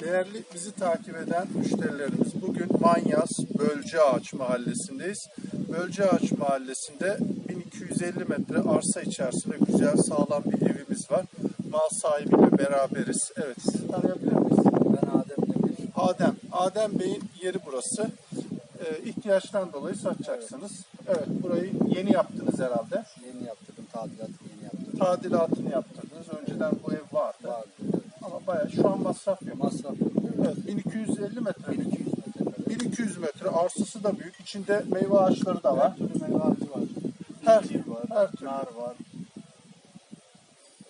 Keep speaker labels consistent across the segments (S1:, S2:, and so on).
S1: Değerli bizi takip eden müşterilerimiz, bugün Manyas Bölce Ağaç Mahallesi'ndeyiz. Bölce Ağaç Mahallesi'nde 1250 metre arsa içerisinde güzel sağlam bir evimiz var. Mal sahibiyle beraberiz. Evet, sizi tanıyabilir miyiz?
S2: Ben Adem Demir.
S1: Adem, Adem Bey'in yeri burası. Ee, ihtiyaçtan dolayı satacaksınız. Evet, burayı yeni yaptınız herhalde.
S2: Yeni yaptırdım, tadilatı yeni yaptırdım.
S1: Tadilatını yaptırdınız. Önceden bu ev vardı.
S2: Vardı.
S1: Ama bayağı şu an masraf yok.
S2: Masraf yok.
S1: Evet, 1250 metre.
S2: 1200 metrekare.
S1: 1200 metre arsası da büyük. İçinde meyve ağaçları da var.
S2: Her türlü meyve ağacı var.
S1: Her-
S2: İncir var,
S1: her türlü.
S2: nar var.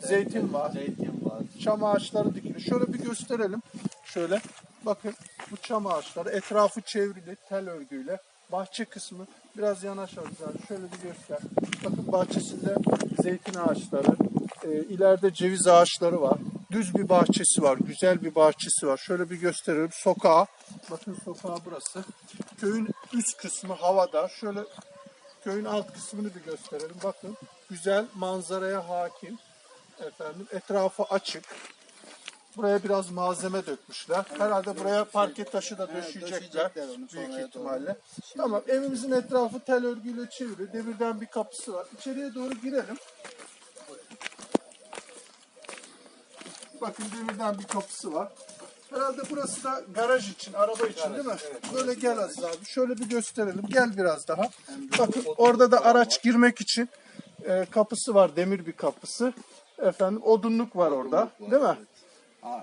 S1: Zeytin var.
S2: Zeytin var.
S1: Çam ağaçları dikili. Şöyle bir gösterelim. Şöyle bakın bu çam ağaçları etrafı çevrili tel örgüyle. Bahçe kısmı biraz yanaşalım zaten. Şöyle bir göster. Bakın bahçesinde zeytin ağaçları, e, ileride ceviz ağaçları var. Düz bir bahçesi var, güzel bir bahçesi var. Şöyle bir gösterelim. Sokağı, bakın sokağı burası. Köyün üst kısmı havada. Şöyle köyün alt kısmını bir gösterelim. Bakın güzel manzaraya hakim. Efendim etrafı açık. Buraya biraz malzeme dökmüşler. Herhalde buraya parke taşı da
S2: Evet,
S1: döşeyecekler. Büyük
S2: doğru.
S1: ihtimalle.
S2: Şimdi-
S1: Tamam evimizin etrafı tel örgüyle çevrili. Demirden bir kapısı var. İçeriye doğru girelim. Bakın demirden bir kapısı var. Herhalde burası da garaj için, araba için değil mi? Böyle gel Aziz abi. Şöyle bir gösterelim. Gel biraz daha. Bakın orada da araç girmek için e, kapısı var. Demir bir kapısı. Efendim odunluk var orada. Değil mi?
S2: Aa,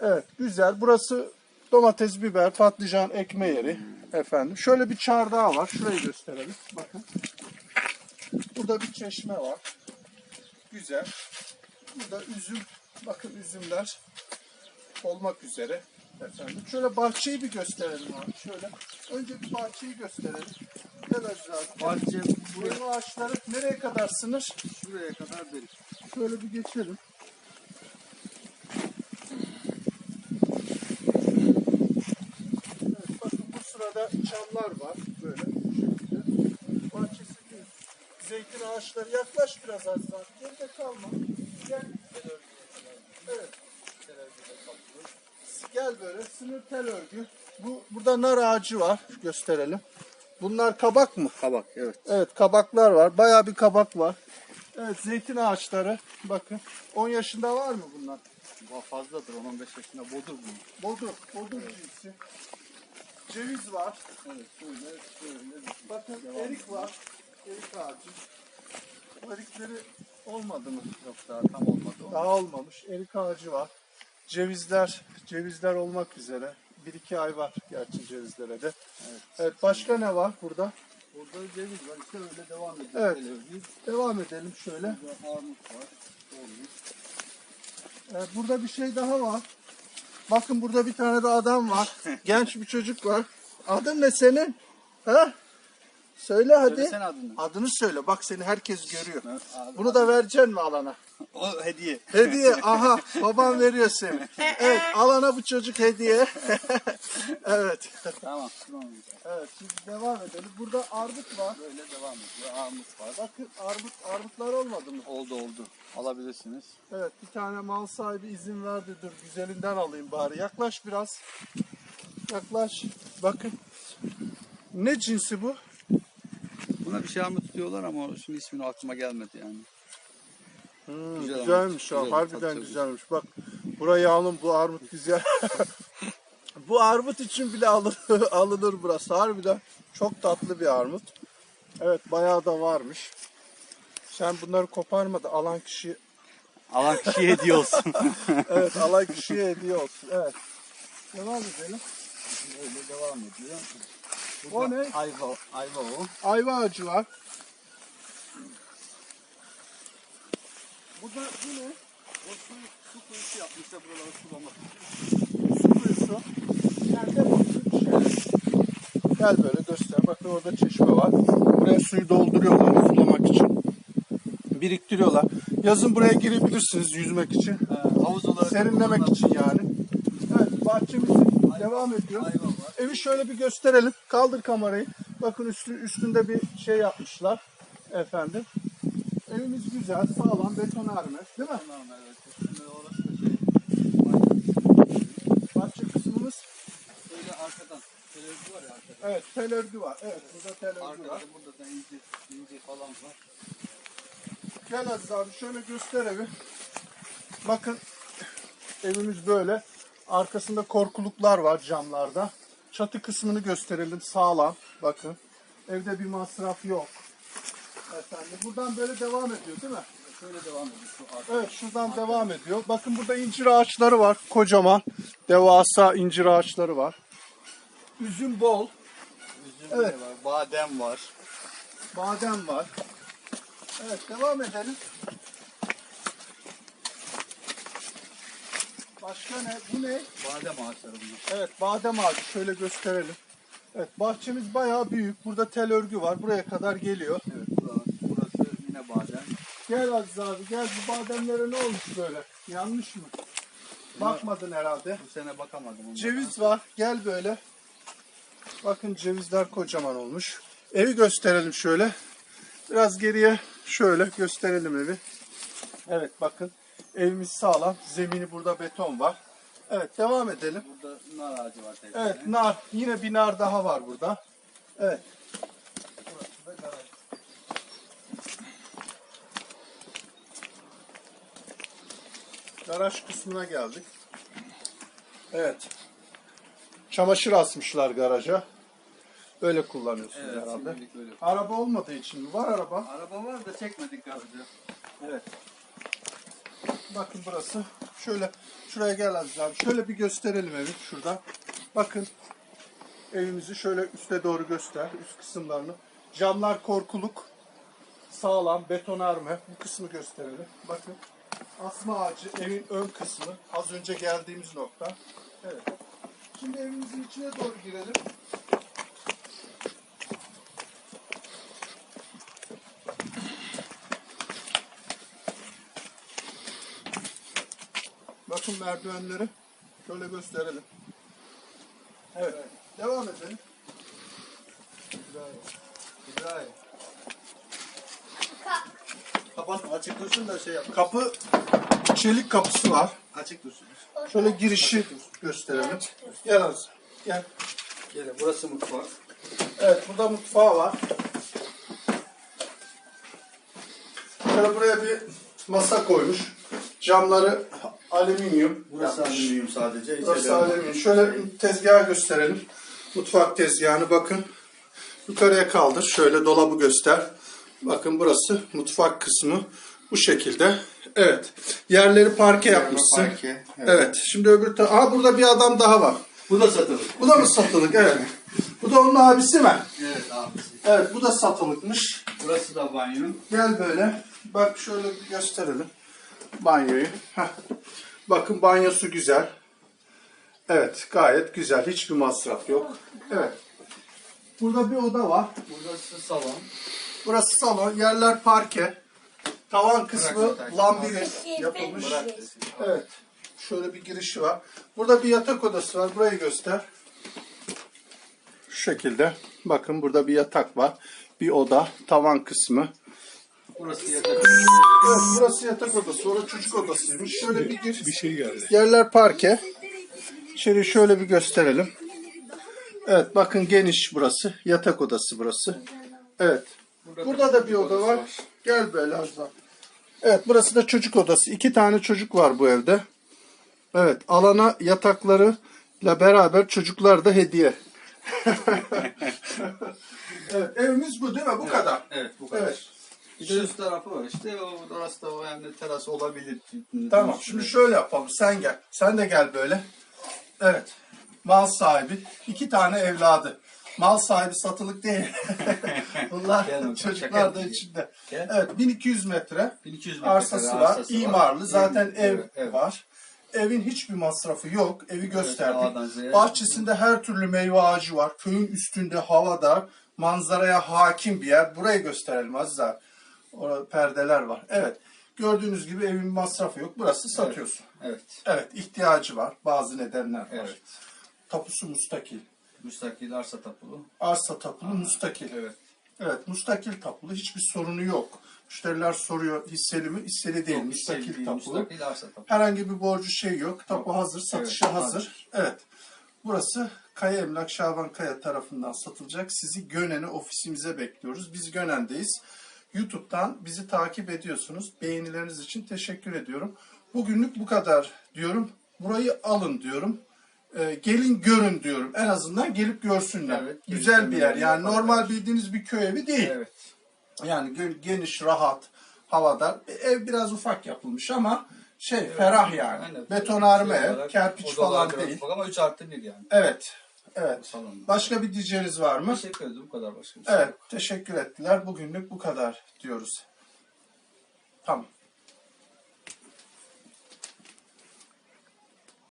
S1: Evet güzel. Burası domates, biber, patlıcan ekme yeri. Efendim. Şöyle bir çardağı var. Şurayı gösterelim. Bakın. Burada bir çeşme var. Güzel. Burada üzüm. Bakın üzümler olmak üzere. Efendim. Şöyle bahçeyi bir gösterelim abi. Şöyle. Önce bir bahçeyi gösterelim. Aziz abi.
S2: bahçe
S1: Buraya ağaçları nereye kadar sınır?
S2: şuraya kadar benim.
S1: Şöyle bir geçelim. Evet, bakın bu sırada çamlar var böyle bu şekilde. Bahçesi büyük. Zeytin ağaçları yaklaş biraz Aziz abi. Geride kalma. Gel. Evet. Gel böyle sınır tel örgü. Bu burada nar ağacı var. Gösterelim. Bunlar kabak mı?
S2: Kabak evet.
S1: Evet kabaklar var. Bayağı bir kabak var. Evet zeytin ağaçları. Bakın 10 yaşında var mı bunlar?
S2: Bu fazladır 10-15 yaşında bodur bu.
S1: Bodur. Bodur cinsi. Ceviz var.
S2: Evet şöyle şöyle.
S1: Bakın erik var. Erik ağacı. Bu erikleri olmadı mı?
S2: Yok daha tam olmadı o.
S1: Daha olmamış. Erik ağacı var. Cevizler, cevizler olmak üzere. Bir iki ay var gerçi cevizlere de.
S2: Evet.
S1: Evet başka ne var burada?
S2: Burada ceviz var işte öyle devam ediyor.
S1: Evet.
S2: Örgü.
S1: Devam edelim şöyle.
S2: Burada armut var. Olmuş.
S1: Evet, burada bir şey daha var. Bakın burada bir tane de adam var. Genç bir çocuk var. Adın ne senin? Ha? Söyle hadi.
S2: Söylesene adını.
S1: Adını söyle. Bak seni herkes görüyor.
S2: Abi.
S1: Bunu da vereceksin mi alana?
S2: O hediye.
S1: Hediye. Aha. Babam veriyor seni. Evet. Alana bu çocuk hediye. evet.
S2: Tamam. tamam.
S1: Evet. Şimdi devam edelim. Burada armut var.
S2: Böyle devam ediyor. Armut var.
S1: Bakın armut, armutlar olmadı mı?
S2: Oldu oldu. Alabilirsiniz.
S1: Evet. Bir tane mal sahibi izin verdi. Dur güzelinden alayım bari. Yaklaş biraz. Yaklaş. Bakın. Ne cinsi bu?
S2: Buna bir şey armut diyorlar ama şimdi ismini aklıma gelmedi yani.
S1: Hmm,
S2: Güzel
S1: güzelmiş ha.
S2: Güzel,
S1: Harbiden güzelmiş. Bak burayı alın bu armut güzel. bu armut için bile alınır, alınır burası. Harbiden çok tatlı bir armut. Evet bayağı da varmış. Sen bunları koparma da alan kişi
S2: Alan kişiye hediye olsun.
S1: evet alan kişiye hediye olsun. Evet. Devam edelim.
S2: Böyle devam ediyor.
S1: O ne?
S2: Ayva, ayva o.
S1: Ayva ağacı var. Burada bu ne?
S2: O su, su kuyusu yapmışlar buraları sulamak.
S1: Su kuyusu. Bir şey. Gel böyle göster. Bakın orada çeşme var. Buraya suyu dolduruyorlar sulamak için. Biriktiriyorlar. Yazın buraya girebilirsiniz yüzmek için.
S2: Ee, havuz olarak
S1: Serinlemek için yani. Evet bahçemiz devam ediyor.
S2: Ayva var.
S1: Evi şöyle bir gösterelim. Kaldır kamerayı. Bakın üstü, üstünde bir şey yapmışlar. Efendim. Evimiz güzel, sağlam, beton harme. Değil mi?
S2: Tamam, evet. Şimdi orası da şey.
S1: Bahçe kısmımız böyle arkadan. Tel örgü var ya arkadan. Evet, tel örgü var. Evet, burada tel örgü arkadan,
S2: var. Burada da ince, ince falan var.
S1: Gel Aziz abi şöyle göster evi. Bakın evimiz böyle. Arkasında korkuluklar var camlarda. Çatı kısmını gösterelim sağlam. Bakın. Evde bir masraf yok. Efendim buradan böyle devam ediyor değil mi?
S2: Şöyle devam ediyor şu arka.
S1: Evet şuradan devam ediyor. Bakın burada incir ağaçları var. Kocaman. Devasa incir ağaçları var. Üzüm bol.
S2: Üzüm
S1: Evet.
S2: var, badem var.
S1: Badem var. Evet devam edelim. Başka ne? Bu ne?
S2: Badem ağaçları bunlar.
S1: Evet badem ağacı şöyle gösterelim. Evet bahçemiz bayağı büyük. Burada tel örgü var. Buraya kadar geliyor.
S2: Evet burası, burası yine badem.
S1: Gel Aziz abi gel bu bademlere ne olmuş böyle? Yanlış mı? Bakmadın herhalde.
S2: Bu sene bakamadım. onlara.
S1: Ceviz var. Gel böyle. Bakın cevizler kocaman olmuş. Evi gösterelim şöyle. Biraz geriye şöyle gösterelim evi. Evet bakın. Evimiz sağlam. Zemini burada beton var. Evet devam edelim.
S2: Burada nar ağacı var tekrar.
S1: Evet nar. Yine bir nar daha var burada. Evet.
S2: Garaj.
S1: Kısmına geldik. Evet. Çamaşır asmışlar garaja. Böyle kullanıyorsunuz
S2: Evet,
S1: herhalde.
S2: öyle.
S1: Araba olmadığı için mi? Var araba.
S2: Araba var da çekmedik garaja.
S1: Evet. Bakın burası. Şöyle şuraya gel Aziz abi. Şöyle bir gösterelim evi şurada. Bakın evimizi şöyle üste doğru göster. Üst kısımlarını. Camlar korkuluk. Sağlam betonarme. Bu kısmı gösterelim. Bakın. Asma ağacı evin ön kısmı. Az önce geldiğimiz nokta. Evet. Şimdi evimizin içine doğru girelim. Bakın merdivenleri. Şöyle gösterelim. Evet. Devam edelim.
S2: İbrahim. Kapatma açık dursun da şey yap.
S1: Kapı çelik kapısı var.
S2: Açık dursun.
S1: Şöyle girişi gösterelim. Gel. Gel.
S2: Gelin burası mutfak.
S1: Evet burada mutfağı var. Şöyle buraya bir masa koymuş. Camları alüminyum.
S2: Burası
S1: yapmış.
S2: alüminyum sadece.
S1: Burası alüminyum. Şöyle tezgahı gösterelim. Mutfak tezgahını bakın. Yukarıya kaldır. Şöyle dolabı göster. Bakın burası mutfak kısmı. Bu şekilde. Evet. Yerleri parke yapmışsın.
S2: parke,
S1: Evet.
S2: evet.
S1: Şimdi öbür ta- Aa burada bir adam daha var.
S2: Bu da satılır.
S1: Bu da mı satılık? Evet. Bu da onun abisi mi?
S2: Evet abisi.
S1: Evet bu da satılıkmış.
S2: Burası da banyo.
S1: Gel böyle. Bak şöyle bir gösterelim. Banyoyu. Heh. Bakın banyosu güzel. Evet gayet güzel. Hiçbir masraf yok. Evet. Burada bir oda var.
S2: Burası salon.
S1: Burası salon. Yerler parke. Tavan kısmı
S2: Bırak zaten.
S1: lambiri yapılmış. Evet. Şöyle bir girişi var. Burada bir yatak odası var. Burayı göster. Şu şekilde. Bakın burada bir yatak var. Bir oda. Tavan kısmı.
S2: Burası yatak.
S1: Evet burası yatak odası. Sonra çocuk odasıymış. Şöyle bir gir. Bir şey geldi. Yerler parke. İçeri şöyle bir gösterelim. Evet bakın geniş burası. Yatak odası burası. Evet. Burada da bir oda var. Gel böyle Azza. Evet burası da çocuk odası. İki tane çocuk var bu evde. Evet alana yataklarıyla beraber çocuklar da hediye. evet evimiz bu değil mi? Bu kadar.
S2: Evet bu kadar.
S1: Evet.
S2: De üst tarafı var işte. O, orası da o yani teras olabilir.
S1: Tamam şimdi şöyle yapalım. Sen gel. Sen de gel böyle. Evet. Mal sahibi. iki tane evladı. Mal sahibi satılık değil. Bunlar
S2: Gel
S1: çocuklar da içinde.
S2: Gel.
S1: Evet 1200 metre
S2: 1200 metre
S1: arsası var.
S2: arsası var.
S1: imarlı. Zaten
S2: Evet,
S1: ev
S2: evet.
S1: var. Evin hiçbir masrafı yok. Evi
S2: A'dan
S1: gösterdik. Bahçesinde her türlü meyve ağacı var. Köyün üstünde havadar. Manzaraya hakim bir yer. Burayı gösterelim Aziz abi. Orada perdeler var. Evet. Gördüğünüz gibi evin masrafı yok. Burası satıyorsun.
S2: Evet.
S1: Evet, ihtiyacı var. Bazı nedenler var.
S2: Evet.
S1: Tapusu mustakil.
S2: Müstakil arsa tapulu.
S1: Arsa tapulu mustakil.
S2: Evet.
S1: Evet, mustakil tapulu. Hiçbir sorunu yok. Müşteriler soruyor hisseli mi? Hisseli değil. müstakil
S2: Müstakil,
S1: tapulu.
S2: müstakil arsa tapulu.
S1: Herhangi bir borcu şey yok. Tapu hazır, satışa
S2: Evet,
S1: hazır.
S2: hazır.
S1: Evet. Burası Kaya Emlak Şaban Kaya tarafından satılacak. Sizi Gönen'e ofisimize bekliyoruz. Biz Gönen'deyiz. YouTube'dan bizi takip ediyorsunuz. Beğenileriniz için teşekkür ediyorum. Bugünlük bu kadar diyorum. Burayı alın diyorum. Ee, gelin görün diyorum. En azından gelip görsünler.
S3: Evet,
S1: Güzel bir yer. Yani normal bildiğiniz bir köy evi değil.
S3: Evet.
S1: Yani geniş, rahat, havadar. Ev biraz ufak yapılmış ama şey ferah yani.
S3: Aynen.
S1: Betonarme
S3: Şey olarak,
S1: kerpiç falan değil.
S3: Ama 3 artı 1 yani.
S1: Evet. Evet. Başka bir diyeceğiniz var mı?
S3: Teşekkür ederim. Bu kadar başka bir şey
S1: Evet. Teşekkür ettiler. Bugünlük bu kadar diyoruz. Tamam.